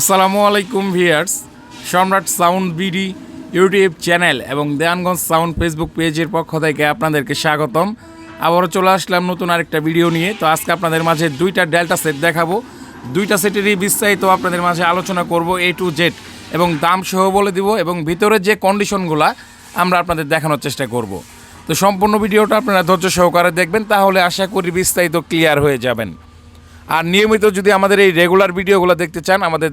আসসালামু আলাইকুম ভিয়ার্স সম্রাট সাউন্ড বিডি ইউটিউব চ্যানেল এবং দেয়ানগঞ্জ সাউন্ড ফেসবুক পেজের পক্ষ থেকে আপনাদেরকে স্বাগতম। আবারও চলে আসলাম নতুন আরেকটা ভিডিও নিয়ে। তো আজকে আপনাদের মাঝে দুইটা ডেল্টা সেট দেখাবো। দুইটা সেটেরই বিস্তারিত আপনাদের মাঝে আলোচনা করব এ টু জেড এবং দাম সহ বলে দিব এবং ভিতরের যে কন্ডিশনগুলা আমরা আপনাদের দেখানোর চেষ্টা করব। তো সম্পূর্ণ ভিডিওটা আপনারা ধৈর্য সহকারে দেখবেন, তাহলে আশা করি বিস্তারিত ক্লিয়ার হয়ে যাবেন। আর নিয়মিত যদি আমাদের এই রেগুলার ভিডিওগুলো দেখতে চান, আমাদের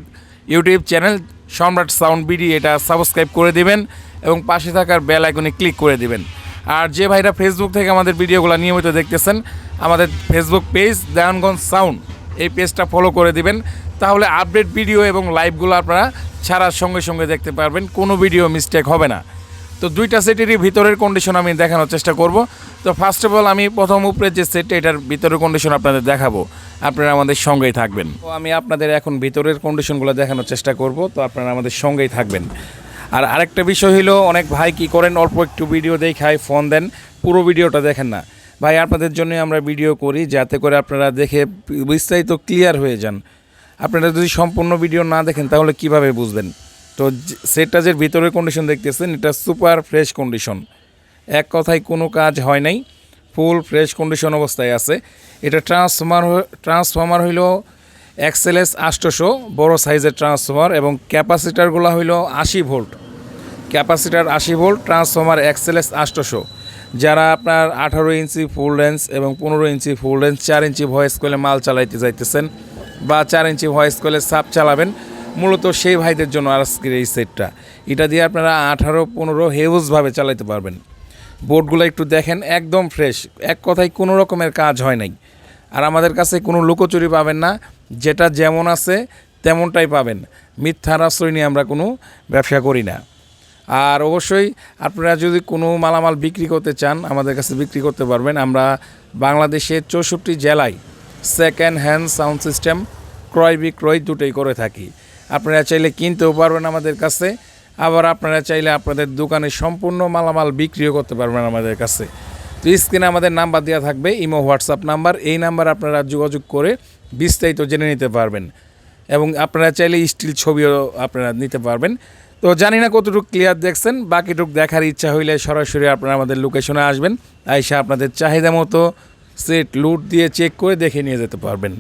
YouTube channel Samrat sound BD এটা সাবস্ক্রাইব করে দিবেন এবং পাশে থাকার বেল আইকনে ক্লিক করে দিবেন। আর যে ভাইরা ফেসবুক থেকে আমাদের ভিডিওগুলো নিয়মিত দেখতেছেন, আমাদের ফেসবুক পেজ দেয়ানগঞ্জ সাউন্ড এই পেজটা ফলো করে দিবেন। তাহলে আপডেট ভিডিও এবং লাইভগুলো আপনারা ছাড়ার সঙ্গে সঙ্গে দেখতে পারবেন, কোনো ভিডিও মিস্টেক হবে না। তো দুইটা সেটেরই ভিতরের কন্ডিশন আমি দেখানোর চেষ্টা করব। তো ফার্স্ট অফ অল আমি প্রথম উপরের যে সেট এটার ভিতরের কন্ডিশন আপনাদের দেখাবো। আপনারা আমাদের সঙ্গেই থাকবেন। তো আমি আপনাদের এখন ভিতরের কন্ডিশনগুলো দেখানোর চেষ্টা করব। তো আপনারা আমাদের সঙ্গেই থাকবেন। আর আরেকটা বিষয় হলো, অনেক ভাই কি করেন? অল্প একটু ভিডিও দেখায় ফোন দেন। পুরো ভিডিওটা দেখেন না। ভাই, আপনাদের জন্যই আমরা ভিডিও করি, যাতে করে আপনারা দেখে বিস্তারিত ক্লিয়ার হয়ে যান। আপনারা যদি সম্পূর্ণ ভিডিও না দেখেন, তাহলে কীভাবে বুঝবেন? তো সেটটা যে ভিতরের কন্ডিশন দেখতেছেন, এটা সুপার ফ্রেশ কন্ডিশন এক কথায় কোনো কাজ হয় নাই ফুল ফ্রেশ কন্ডিশন অবস্থায় আছে। এটা ট্রান্সফর্মার ট্রান্সফর্মার হইল এক্সেলএস আষ্টশো বড় সাইজের ট্রান্সফর্মার এবং ক্যাপাসিটারগুলো হইল আশি ভোল্ট ক্যাপাসিটার আশি ভোল্ট ট্রান্সফর্মার এক্সেলএস আষ্টশো যারা আপনার আঠারো ইঞ্চি ফুল রেঞ্জ এবং পনেরো ইঞ্চি ফুল রেঞ্জ চার ইঞ্চি ভয়েস কলে মাল চালাইতে যাইতেছেন বা চার ইঞ্চি ভয়েস কলে সাপ চালাবেন মূলত সেই ভাইদের জন্য আজকের এই সেটটা। এটা দিয়ে আপনারা আঠারো, পনেরো হেউজভাবে চালাইতে পারবেন। বোর্ডগুলো একটু দেখেন, একদম ফ্রেশ। এক কথায় কোনো রকমের কাজ হয় নাই। আর আমাদের কাছে কোনো লুকোচুরি পাবেন না। যেটা যেমন আছে, তেমনটাই পাবেন। মিথ্যার আশ্রয় নিয়ে আমরা কোনো ব্যবসা করি না। আর অবশ্যই আপনারা যদি কোনো মালামাল বিক্রি করতে চান, আমাদের কাছে বিক্রি করতে পারবেন। আমরা বাংলাদেশের চৌষট্টি জেলায় সেকেন্ড হ্যান্ড সাউন্ড সিস্টেম ক্রয় বিক্রয় দুটোই করে থাকি। আপনারা চাইলে কিনতেও পারবেন আমাদের কাছে। আবার আপনারা চাইলে আপনাদের দোকানে সম্পূর্ণ মালামাল বিক্রিও করতে পারবেন আমাদের কাছে। তো স্ক্রিনে আমাদের নাম্বার দেওয়া থাকবে, ইমো, হোয়াটসঅ্যাপ নাম্বার। এই নাম্বার আপনারা যোগাযোগ করে বিস্তারিত জেনে নিতে পারবেন। এবং আপনারা চাইলে স্টিল ছবিও আপনারা নিতে পারবেন। তো জানি না কতটুকু ক্লিয়ার দেখছেন, বাকিটুকু দেখার ইচ্ছা হইলে সরাসরি আপনারা আমাদের লোকেশনে আসবেন। আইসা আপনাদের চাহিদা মতো সেট লুট দিয়ে চেক করে দেখে নিয়ে যেতে পারবেন।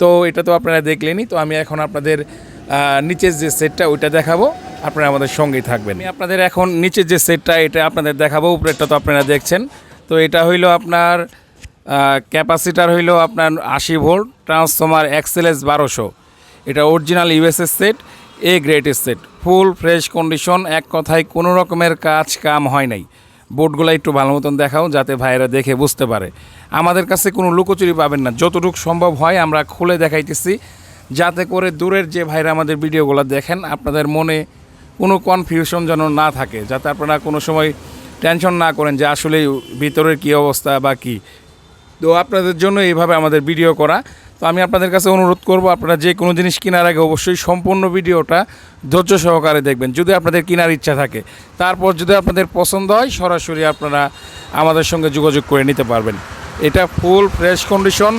তো এটা তো আপনারা দেখলেনই, তো আমি এখন আপনাদের নিচের যে সেটটা, ওইটা দেখাবো। আপনারা আমাদের সঙ্গেই থাকবেন। আপনাদের এখন নিচের যে সেটটা, এটা আপনাদের দেখাবো। উপরেরটা তো আপনারা দেখছেন। তো এটা হইল আপনার ক্যাপাসিটার হইল আপনার আশি ভোল্ট, ট্রান্সফর্মার এক্সেলএস বারোশো। এটা original USS set, a greatest set. Full, fresh condition, এক কথায় কোনো রকমের কাজ কাম হয় নাই। বোর্ডগুলো একটু ভালো মতন দেখাও, যাতে ভাইয়েরা দেখে বুঝতে পারে। আমাদের কাছে কোনো লুকোচুরি পাবেন না। যতটুকু সম্ভব হয় আমরা খুলে দেখাইতেছি। যাতে করে দূরের যে ভাইরা আমাদের ভিডিওগুলো দেখেন, আপনাদের মনে কোনো কনফিউশন যেন না থাকে, যাতে আপনারা কোনো সময় টেনশন না করেন যে আসলে ভিতরের কী অবস্থা বা কী। তো আপনাদের জন্য এইভাবে আমাদের ভিডিও করা। তো আমি আপনাদের কাছে অনুরোধ করব, আপনারা যে কোনো জিনিস কেনার আগে অবশ্যই সম্পূর্ণ ভিডিওটা ধৈর্য সহকারে দেখবেন, যদি আপনাদের কেনার ইচ্ছা থাকে। তারপর যদি আপনাদের পছন্দ হয়, সরাসরি আপনারা আমাদের সঙ্গে যোগাযোগ করে নিতে পারবেন। এটা ফুল ফ্রেশ কন্ডিশন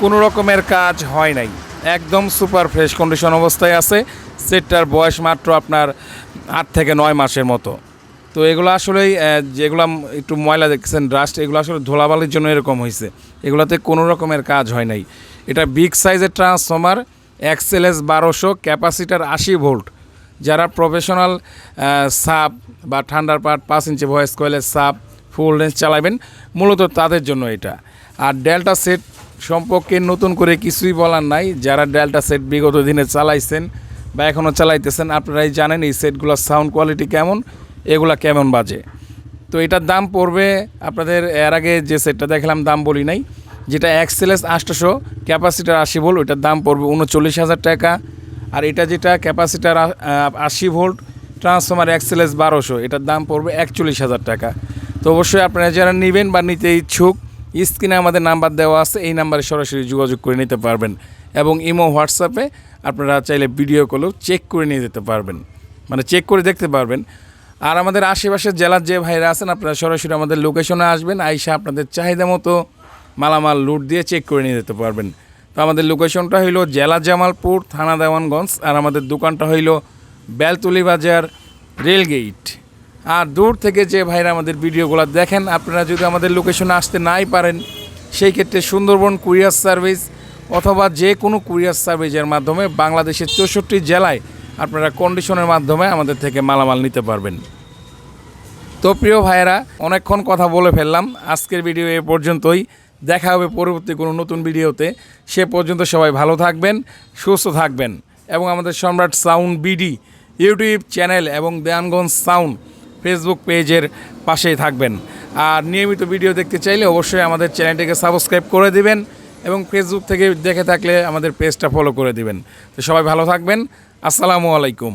কোনো রকমের কাজ হয় নাই। একদম সুপার ফ্রেশ কন্ডিশন অবস্থায় আছে। সেটটার বয়স মাত্র আপনার আট থেকে নয় মাসের মতো। তো এগুলো আসলেই যেগুলো একটু ময়লা দেখছেন ডাস্ট এগুলো আসলে ধোলাবালির জন্য এরকম হয়েছে এগুলোতে কোনো রকমের কাজ হয় নাই। এটা বিগ সাইজের ট্রান্সফর্মার এক্সএলএস বারোশো ক্যাপাসিটার আশি ভোল্ট যারা প্রফেশনাল সাপ বা ঠান্ডার পার্ট পাঁচ ইঞ্চি ভয়েস কয়েলের সাপ ফুল রেঞ্জ চালাবেন, মূলত তাদের জন্য এটা। আর ডেল্টা সেট সম্পর্কে নতুন করে কিছুই বলার নাই। যারা ডেল্টা সেট বিগত দিনে চালাইছেন বা এখনও চালাইতেছেন, আপনারাই জানেন এই সেটগুলোর সাউন্ড কোয়ালিটি কেমন, এগুলা কেমন বাজে। তো এটার দাম পড়বে, আপনাদের এর আগে যে সেটটা দেখলাম, দাম বলি নাই, যেটা এক্সেলেস আটশোশো ক্যাপাসিটার আশি ভোল্ট ওইটার দাম পড়বে উনচল্লিশ হাজার টাকা। আর এটা যেটা ক্যাপাসিটার আশি ভোল্ট, ট্রান্সফর্মার এক্সেলেস বারোশো, এটার দাম পড়বে একচল্লিশ হাজার টাকা। তো অবশ্যই আপনারা যারা নেবেন বা নিতে ইচ্ছুক স্ক্রিনে আমাদের নাম্বার দেওয়া আছে, এই নাম্বারে সরাসরি যোগাযোগ করে নিতে পারবেন। এবং ইমো, হোয়াটসঅ্যাপে আপনারা চাইলে ভিডিও কলেও চেক করে নিয়ে যেতে পারবেন। মানে চেক করে দেখতে পারবেন। আর আমাদের আশেপাশের জেলার যে ভাইরা আছেন, আপনারা সরাসরি আমাদের লোকেশনে আসবেন, আইসা আপনাদের চাহিদা মতো মালামাল লুট দিয়ে চেক করে নিয়ে যেতে পারবেন। তো আমাদের লোকেশনটা হইল জেলা জামালপুর, থানা দেওয়ানগঞ্জ, আর আমাদের দোকানটা হইল বেলতুলি বাজার, রেলগেট। আর দূর থেকে যে ভাইরা আমাদের ভিডিওগুলো দেখেন, আপনারা যদি আমাদের লোকেশনে আসতে নাই পারেন, সেই ক্ষেত্রে সুন্দরবন কুরিয়ার সার্ভিস অথবা যে কোনো কুরিয়ার সার্ভিসের মাধ্যমে বাংলাদেশের চৌষট্টি জেলায় আপনারা কন্ডিশনের মাধ্যমে আমাদের থেকে মালামাল নিতে পারবেন। তো প্রিয় ভাইয়েরা, অনেকক্ষণ কথা বলে ফেললাম। আজকের ভিডিও এ পর্যন্তই। দেখা হবে পরবর্তী কোনো নতুন ভিডিওতে। সে পর্যন্ত সবাই ভালো থাকবেন, সুস্থ থাকবেন এবং আমাদের সম্রাট সাউন্ড বিডি ইউটিউব চ্যানেল এবং দেয়ানগঞ্জ সাউন্ড ফেসবুক পেজের পাশেই থাকবেন। আর নিয়মিত ভিডিও দেখতে চাইলে অবশ্যই আমাদের চ্যানেলটিকে সাবস্ক্রাইব করে দিবেন এবং ফেসবুক থেকে দেখে থাকলে আমাদের পেজটা ফলো করে দিবেন। তো সবাই ভালো থাকবেন। আসসালামু আলাইকুম।